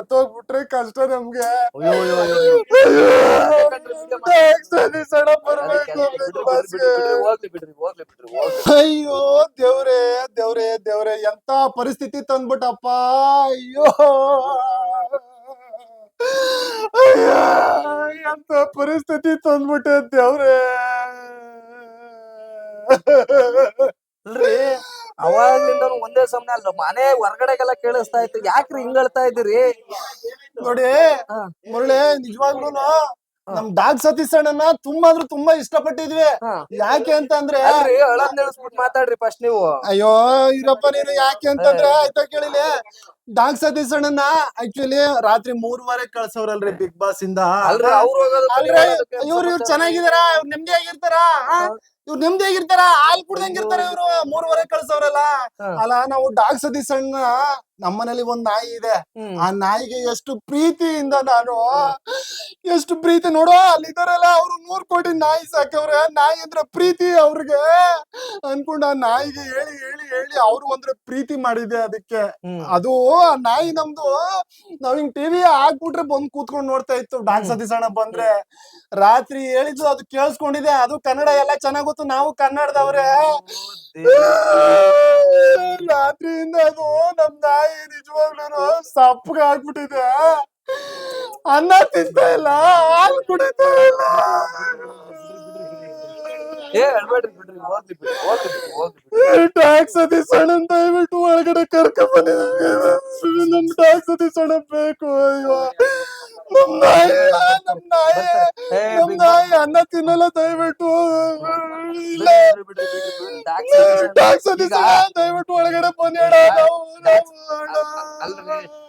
ಸತ್ತೋಗ್ಬಿಟ್ರೆ ಕಷ್ಟ ನಮ್ಗೆ. ಅಯ್ಯೋ, ದೇವ್ರೆ ದೇವ್ರೆ ದೇವ್ರೆ ಎಂತ ಪರಿಸ್ಥಿತಿ ತಂದ್ಬಿಟ್ಟಪ್ಪ ಅಯ್ಯೋ. ಅಯ್ಯೋ ಎಂತ ಪರಿಸ್ಥಿತಿ ತಂದ್ಬಿಟ್ಟೆ ದೇವ್ರೆ. ಅಲ್ರಿ ಅವಾಗ್ಲಿಂದ ಒಂದೇ ಸಮನೆ ಅಲ್ಲ ಮನೆ ಹೊರಗಡೆಗೆಲ್ಲ ಕೇಳಿಸ್ತಾ ಇತ್ತು. ಯಾಕ್ರಿ ಹಿಂಗಳ್ತಾ ಇದ್ದೀರಿ? ನೋಡಿ. ಮುರಳಿ ನಿಜವಾಗ್ಲೂ ನಮ್ ಡಾಗ್ ಸತೀಶ್ ಅಣ್ಣನ ತುಂಬಾ ಅಂದ್ರೆ ತುಂಬಾ ಇಷ್ಟಪಟ್ಟಿದ್ವಿ. ಯಾಕೆ ಅಂತಂದ್ರೆ ಅಂದ್ರೆ ಅಳದ್ ಮಾತಾಡ್ರಿ ಫಸ್ಟ್ ನೀವು. ಅಯ್ಯೋ ಇರಪ್ಪ ನೀನು ಯಾಕೆ ಅಂತಂದ್ರೆ ಆಯ್ತಾ ಕೇಳಿಲಿ. ಡಾಗ್ ಸತೀಶ್ ಅಣ್ಣನ ಆಕ್ಚುಲಿ ರಾತ್ರಿ ಮೂರುವರೆ ಕಳ್ಸವ್ರಲ್ರಿ ಬಿಗ್ ಬಾಸ್ ಇಂದ. ಇವ್ರು ಇವ್ರು ಚೆನ್ನಾಗಿದಾರ? ಇವ್ರು ನೆಮ್ಮದಿ ಆಗಿರ್ತಾರ ಇವ್ರು ನೆಮ್ಮದಿ ಆಗಿರ್ತಾರ ಹಾಲ್ ಕುಡ್ದಂಗಿರ್ತಾರ ಇವ್ರು. ಮೂರುವರೆ ಕಳ್ಸವ್ರಲ್ಲ. ಅಲ್ಲ ನಾವು ಡಾಗ್ ಸದಿ ಸಣ್ಣ ನಮ್ಮನೇಲಿ ಒಂದ್ ನಾಯಿ ಇದೆ. ಆ ನಾಯಿಗೆ ಎಷ್ಟು ಪ್ರೀತಿಯಿಂದ ನಾನು ಎಷ್ಟು ಪ್ರೀತಿ ನೋಡೋ ಅಲ್ಲಿದಾರಲ್ಲ ಅವ್ರು ನೂರ್ ಕೋಟಿ ನಾಯಿ ಸಾಕವ್ರೆ. ನಾಯಿ ಅಂದ್ರೆ ಪ್ರೀತಿ ಅವ್ರಿಗೆ. ಅನ್ಕೊಂಡು ಆ ನಾಯಿಗೆ ಹೇಳಿ ಹೇಳಿ ಅವ್ರು ಅಂದ್ರೆ ಪ್ರೀತಿ ಮಾಡಿದೆ ಅದಕ್ಕೆ. ಅದು ಆ ನಾಯಿ ನಮ್ದು ನಾವ್ ಹಿಂಗ್ ಟಿವಿ ಹಾಕ್ಬಿಟ್ರೆ ಬಂದ್ ಕೂತ್ಕೊಂಡ್ ನೋಡ್ತಾ ಇತ್ತು. ಡಾಕ್ ಸತೀಶ್ ಬಂದ್ರೆ ರಾತ್ರಿ ಹೇಳಿದ್ದು ಅದು ಕೇಳಿಸ್ಕೊಂಡಿದೆ. ಅದು ಕನ್ನಡ ಎಲ್ಲ ಚೆನ್ನಾಗ್ ಗೊತ್ತು. ನಾವು ಕನ್ನಡದವ್ರೆ. ರಾತ್ರಿಯಿಂದ ಅದು ನಮ್ ನಾಯಿ ನಿಜವಾಗ್ಲೂ ಸಪ್ಪಗ ಆಗ್ಬಿಟ್ಟಿದೆ. ಅನ್ನ ತಿಂತಾ ಇಲ್ಲ ಹಾಲು ಕುಡಿತಾ ಇಲ್ಲ ಏ ಅಳ್ಬೇಡ್ರಿ ಬಿಡ್ರಿ ಹೋಗ್ಲಿ ಬಿಡ್ರಿ ಹೋಗ್ಲಿ ಬಿಡ್ರಿ ಹೋಗ್ಲಿ ಬಿಡ್ರಿ ಟ್ಯಾಕ್ಸ್ ಸತೀಶ್ ಅಂತ ಹೇಳ್ಬಿಟ್ಟು ಒಳಗಡೆ ಕರ್ಕೊಂಡ್ ಬಂದಿದ್ದೀವಿ ನಮ್ ಟ್ಯಾಕ್ಸ್ ಸತೀಶ್ ಅಣ್ಣ ಬೇಕು ಅಯ್ಯೋ. ನಮ್ ನಾಯಿ ನಮ್ ನಾಯಿ ನಮ್ ನಾಯಿ ಅನ್ನ ತಿನ್ನಲ್ಲ ದಯವಿಟ್ಟು. ಇಲ್ಲ. ಟ್ಯಾಕ್ಸ್ ದಯವಿಟ್ಟು ಒಳಗಡೆ ಬನ್ನಿ ನಾವು.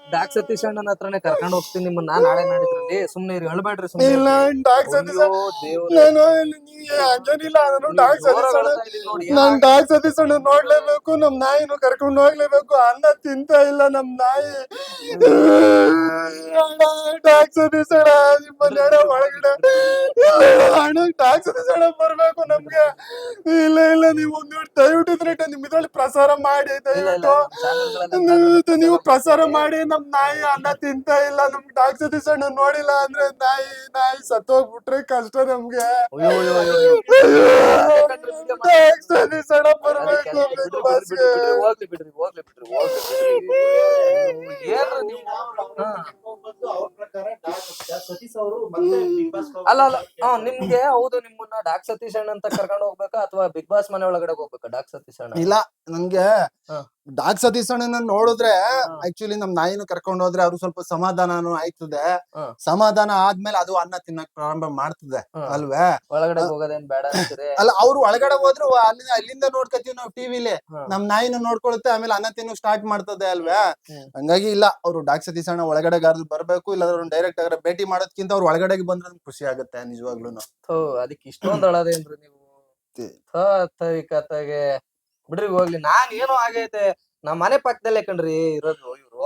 ಡಾಕ್ ಸತೀಶ್ ಅಣ್ಣನ ಹತ್ರನೇ ಕರ್ಕೊಂಡ್ ಹೋಗ್ತೀನಿ ನಿಮ್ಮನ್ನ ನಾಳೆ ನಾಡಿದ್ರಲ್ಲಿ. ಸುಮ್ನೆ ಇರಿ ಹೇಳ್ಬೇಡ್ರಿ ಸುಮ್ನೆ ಇಲ್ಲ ಟ್ಯಾಕ್ಸ್ ಸತೀಶ್ ಅಯ್ಯೋ, ದೇವ್ರೇ. ನಾನು ನೀ- ಹಂಗೇನಿಲ್ಲ ನಾನು ಟ್ಯಾಕ್ಸ್ ಸತೀಶ್ ಅಣ್ಣ ನೋಡಿ, ನಾನ್ ಡಾಕ್ ಸತೀಶ್ ಅಣ್ಣ ನೋಡ್ಲೇಬೇಕು ನಮ್ ನಾಯಿನು ಕರ್ಕೊಂಡು ಹೋಗ್ಲೇಬೇಕು ಅನ್ನ ತಿಂತ ಇಲ್ಲ ನಮ್ ನಾಯಿ. ಅಣ್ಣ ನಿಮ್ಮ ನಡ ಒಳಗಡೆ ಅಣ್ಣ ಟ್ಯಾಕ್ಸ್ ಅಣ್ಣ ಬರ್ಬೇಕು ನಮ್ಗೆ ಇಲ್ಲ ಇಲ್ಲ ನೀವು ದಯವಿಟ್ಟು ಇದ್ರೆ ನಿಮ್ ಇದ್ರಲ್ಲಿ ಪ್ರಸಾರ ಮಾಡಿ ದಯವಿಟ್ಟು ನೀವು ಪ್ರಸಾರ ಮಾಡಿ ನಮ್ ನಾಯಿ ಅನ್ನ ತಿಂತ ಇಲ್ಲ ನಮ್ ಟ್ಯಾಕ್ಸ್ ಸತೀಶ್ ಅಣ್ಣ ನೋಡಿಲ್ಲ ಅಂದ್ರೆ ನಾಯಿ ನಾಯಿ ಸತ್ತೋಗ್ಬಿಟ್ರೆ ಕಷ್ಟ ನಮ್ಗೆ ಅಣ್ಣ ಅದಕ್ಕೆ ಬರ್ಬೇಕು ಬಿಗ್ ಬಿಡ್ರಿ, ಬಿಡ್ರಿ, ಬಿಡ್ರಿ, ಹೋಗ್ಲಿ ಹೋಗ್ಲಿ ಬಿಡ್ರಿ ಬಿಡ್ರಿ ಏನ್ರಿ ನೀವು ಹಾ. ಅಲ್ಲ ಅಲ್ಲ ಹಾ ನಿಮ್ಗೆ ಹೌದು ನಿಮ್ಮನ್ನ ಡಾಕ್ ಸತೀಶ್ ಅಣ್ಣ ಅಂತ ಕರ್ಕೊಂಡು ಹೋಗ್ಬೇಕಾ ಅಥವಾ ಬಿಗ್ ಬಾಸ್ ಮನೆ ಒಳಗಡೆ ಹೋಗ್ಬೇಕಾ ಡಾಕ್ ಸತೀಶ್ ಅಣ್ಣ ಇಲ್ಲ ನನ್ಗೆ ಡಾಕ್ ಸತೀಶ್ ಅಣ್ಣನ ನೋಡಿದ್ರೆ ಆಕ್ಚುಲಿ ನಮ್ ನಾಯಿನ ಕರ್ಕೊಂಡು ಹೋದ್ರೆ ಅವ್ರು ಸ್ವಲ್ಪ ಸಮಾಧಾನನು ಆಯ್ತದೆ ಹಾ. ಸಮಾಧಾನ ಆದ್ಮೇಲೆ ಅದು ಅನ್ನ ತಿನ್ನಕ್ ಪ್ರಾರಂಭ ಮಾಡ್ತದೆ ಹಾ. ಅಲ್ವೇ ಒಳಗಡೆ ಹೋಗೋದೇನ್ ಬೇಡ ಅಂತೀರಿ ಅಲ್ಲ ಅವ್ರು ಒಳಗಡೆ ಹೋದ್ರು ಅಲ್ಲಿ ಅಲ್ಲಿಂದ ನೋಡ್ಕತೀವಿ ನಾವು ಟಿವಿಲಿ ಹಾ. ನಮ್ ನಾಯಿನ ನೋಡ್ಕೊಳುತ್ತೆ ಆಮೇಲೆ ಅನ್ನ ತಿನ್ನಕ್ ಸ್ಟಾರ್ಟ್ ಮಾಡ್ತದೆ ಅಲ್ವೇ ಹ್ಮ್. ಹಂಗಾಗಿ ಇಲ್ಲ ಅವ್ರು ಡಾಕ್ ಸತೀಶ್ ಅಣ್ಣ ಒಳಗಡೆ ಗಾರ್ದು ಬರ್ಬೇಕು ಇಲ್ಲ ಡೈರೆಕ್ಟ್ ಆಗಿ ಭೇಟಿ ಮಾಡೋದ್ಕಿಂತ ಅವ್ರು ಒಳಗಡೆಗೆ ಬಂದ್ರೆ ನಮ್ಗೆ ಖುಷಿ ಆಗುತ್ತೆ ನಿಜವಾಗ್ಲೂ ಥೋ ಅದಕ್ಕೆ ಇಷ್ಟೊಂದು ಅಳದೇನ್ರಿ ನೀವು? ತಿ- ಥೋ ತರಿ ಕತೆಗೆ ಬಿಡ್ರಿ ಹೋಗ್ಲಿ ನಾನ್ ಏನೋ ಆಗೈತೆ. ನಮ್ ಮನೆ ಪಕ್ಕದಲ್ಲೇ ಕಣ್ರಿ ಇರೋದು ಇವ್ರು.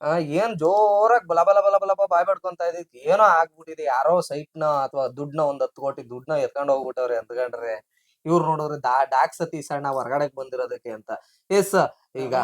ಆ, ಏನ್ ಜೋರಾಗಿ ಬಲ ಬಲ ಬಲ ಬಲ ಬಾಯ್ ಬಡ್ಕೊಂತ ಇದಕ್ಕೆ ಏನೋ ಆಗ್ಬಿಟ್ಟಿದೆ. ಯಾರೋ ಸೈಟ್ನ ಅಥವಾ ದುಡ್ನ ಒಂದ್ ಹತ್ತು ಕೋಟಿ ದುಡ್ನ ಎತ್ಕೊಂಡ್ ಹೋಗ್ಬಿಟ್ಟವ್ರೆ ಅಂದ್ಕಂಡ್ರೆ ಇವ್ರು ನೋಡಿದ್ರೆ ಡಾ ಡಾಕ್ ಸತೀಶ್ ಅಣ್ಣ ಹೊರಗಡೆಗ್ ಬಂದಿರೋದಕ್ಕೆ ಅಂತ. ಎಸ್ ಈಗ